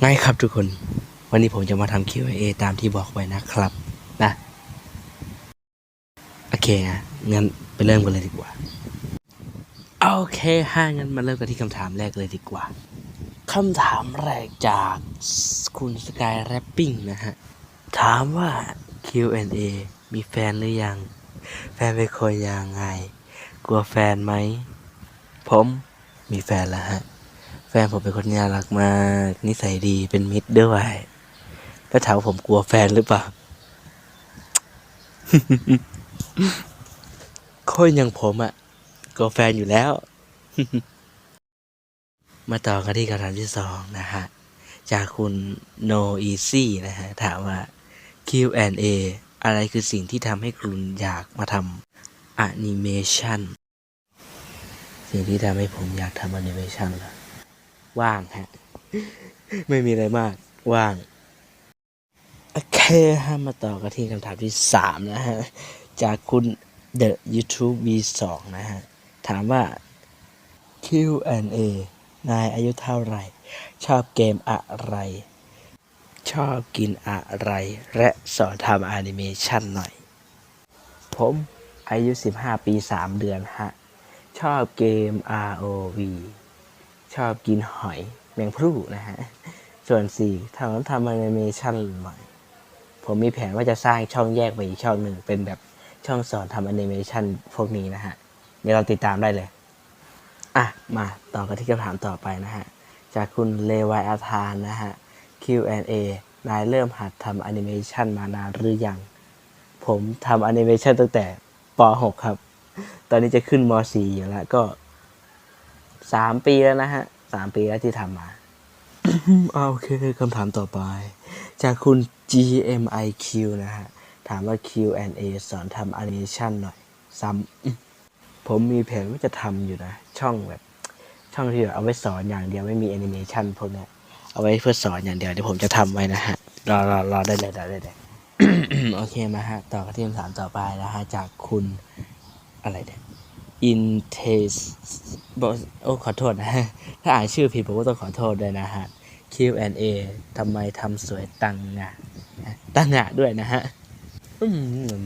ไงครับทุกคน วันนี้ผมจะมาทำ Q&A ตามที่บอกไว้นะครับ นะ โอเคนะงั้นไปเริ่มกันเลยดีกว่า โอเคฮะงั้นมาเริ่มกันที่คำถามแรกเลยดีกว่าคำถามแรกจากคุณสกายแรปปิ้งนะฮะ ถามว่า Q&A มีแฟนหรือยัง แฟนเป็นคนยังไง กลัวแฟนไหม ผมมีแฟนแล้วฮะ แฟนผมเป็นคนน่ารักมาก นิสัยดีเป็นมิตรด้วย แล้วถามว่าผมกลัวแฟนหรือเปล่า คนอย่างผมอะ่ะกลัวแฟนอยู่แล้ว มาต่อกันที่คำถามที่สองนะฮะ จากคุณ No Easy นะฮะ ถามว่า Q&A อะไรคือสิ่งที่ทำให้คุณอยากมาทำแอนิเมชันสิ่งที่ทำให้ผมอยากทำแอนิเมชันเหรอ ว่างฮะ ไม่มีอะไรมาก ว่าง โอเคฮะมาต่อกันที่คำถามที่สามนะฮะ จากคุณ The YouTube V2 นะฮะ ถามว่า Q&A นายอายุเท่าไหร่ ชอบเกมอะไร ชอบกินอะไร และสอนทำแอนิเมชันหน่อย ผมอายุ 15 ปี 3 เดือนฮะ ชอบเกม ROV ชอบกินหอยแมงพรูนะฮะ ส่วน4ทำทำแอนิเมชันใหม่ผมมีแผนว่าจะสร้างช่องแยกไปอีกช่องหนึ่งเป็นแบบช่องสอนทำแอนิเมชันพวกนี้นะฮะ เดี๋ยวเราติดตามได้เลย อะ มาต่อกันที่คำถามต่อไปนะฮะ จากคุณเลวายอาธานนะฮะ Q&A นายเริ่มหัดทำแอนิเมชันมานานหรือยัง ผมทำแอนิเมชันตั้งแต่ป .6 ครับ ตอนนี้จะขึ้นม .4 อยู่แล้วก็ สามปีแล้วนะฮะสามปีแล้วที่ทำมาอ่าโอเคคำถามต่อไป จากคุณ GMIQ นะฮะ ถามว่า Q&A สอนทำแอนิเมชันหน่อยซ้ำผมมีแผนว่าจะทำอยู่นะ ช่องแบบ ช่องที่แบบเอาไว้สอนอย่างเดียวไม่มีแอนิเมชันพวกเนี้ยเอาไว้เพื่อสอนอย่างเดียวเดี๋ยวผมจะทำไว้นะฮะ รอรอรอได้เลยรอได้เลยโอเคมาฮะ ต่อกันที่คำถามต่อไปนะฮะ จากคุณอะไรเนี่ย Intes บอกโอ้ขอโทษนะฮะถ้าอ่านชื่อผิดผมก็ต้องขอโทษด้วยนะฮะ Q&A ทำไมทำสวยตังงะตังงะด้วยนะฮะอืม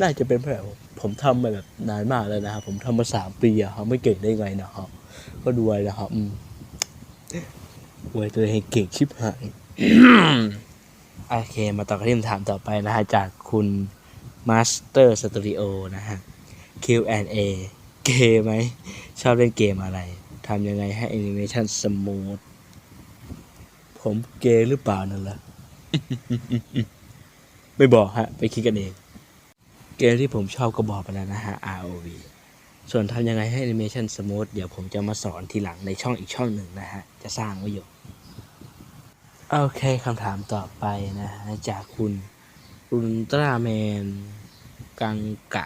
น่าจะเป็นเพราะแบบผมทำมาแบบนานมากแล้วนะครับผมทำมาสามปีอะครับไม่เก่งได้ไงนะครับก็ดูไว้นะครับอวยตัวเองเก่งชิบหายโอเค มาต่อกันที่คำถามต่อไปนะฮะ จากคุณ Master Studio นะฮะ Q&A เกมไหม ชอบเล่นเกมอะไรทำยังไงให้แอนิเมชันสมูท ผมเกย์หรือเปล่านั่นล่ะไม่บอกฮะ ไปคิดกันเอง เกมที่ผมชอบก็บอกไปแล้วนะฮะ ROV ส่วนทำยังไงให้แอนิเมชันสมูทเดี๋ยวผมจะมาสอนทีหลังในช่องอีกช่องหนึ่งนะฮะ จะสร้างไว้อยู่ โอเคคำถามต่อไปนะฮะ จากคุณอุลตร้าแมน กังกะ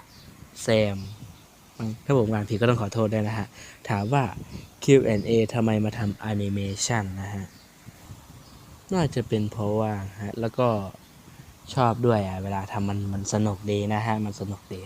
แซม ถ้าผมงานผิดก็ต้องขอโทษด้วยนะฮะ ถามว่า Q&A ทำไมมาทำแอนิเมชันนะฮะ น่าจะเป็นเพราะว่าฮะ แล้วก็ชอบด้วยอะ เวลาทำมันมันสนุกดีนะฮะ มันสนุกดี